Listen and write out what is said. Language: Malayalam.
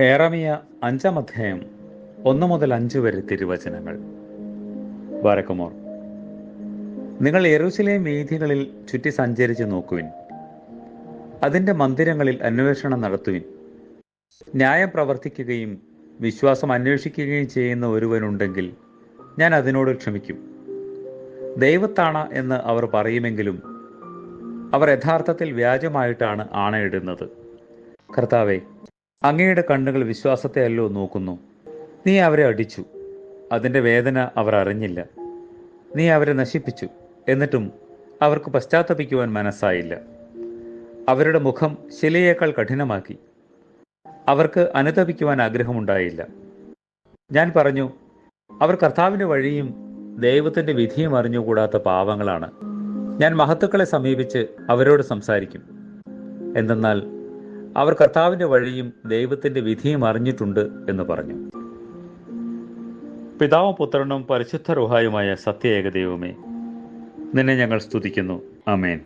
ഏറമിയ അഞ്ചാം അധ്യായം ഒന്ന് മുതൽ അഞ്ച് വരെ തിരുവചനങ്ങൾ. ബാരക്കുമോർ നിങ്ങൾ യെറൂശലേം വീഥികളിൽ ചുറ്റി സഞ്ചരിച്ച് നോക്കുവിൻ. അതിന്റെ മന്ദിരങ്ങളിൽ അന്വേഷണം നടത്തുവിൻ. ന്യായം പ്രവർത്തിക്കുകയും വിശ്വാസം അന്വേഷിക്കുകയും ചെയ്യുന്ന ഒരുവനുണ്ടെങ്കിൽ ഞാൻ അതിനോട് ക്ഷമിക്കും. ദൈവത്താണ് എന്ന് അവർ പറയുമെങ്കിലും അവർ യഥാർത്ഥത്തിൽ വ്യാജമായിട്ടാണ് ആണയിടുന്നത്. കർത്താവെ അങ്ങയുടെ കണ്ണുകൾ വിശ്വാസത്തെയല്ലോ നോക്കുന്നു. നീ അവരെ അടിച്ചു. അതിന്റെ വേദന അവർ അറിഞ്ഞില്ല. നീ അവരെ നശിപ്പിച്ചു. എന്നിട്ടും അവർക്ക് പശ്ചാത്തപിക്കുവാൻ മനസ്സായില്ല. അവരുടെ മുഖം ശിലയേക്കാൾ കഠിനമാക്കി. അവർക്ക് അനുതപിക്കുവാൻ ആഗ്രഹമുണ്ടായില്ല. ഞാൻ പറഞ്ഞു അവർ കർത്താവിന്റെ വഴിയും ദൈവത്തിന്റെ വിധിയും അറിഞ്ഞുകൂടാത്ത പാവങ്ങളാണ്. ഞാൻ മഹത്തുക്കളെ സമീപിച്ച് അവരോട് സംസാരിക്കും. എന്തെന്നാൽ അവർ കർത്താവിന്റെ വഴിയും ദൈവത്തിന്റെ വിധിയും അറിഞ്ഞിട്ടുണ്ട് എന്ന് പറഞ്ഞു. പിതാവും പുത്രനും പരിശുദ്ധ റുഹായുമായ സത്യ ഏകദൈവമേ നിന്നെ ഞങ്ങൾ സ്തുതിക്കുന്നു. അമേൻ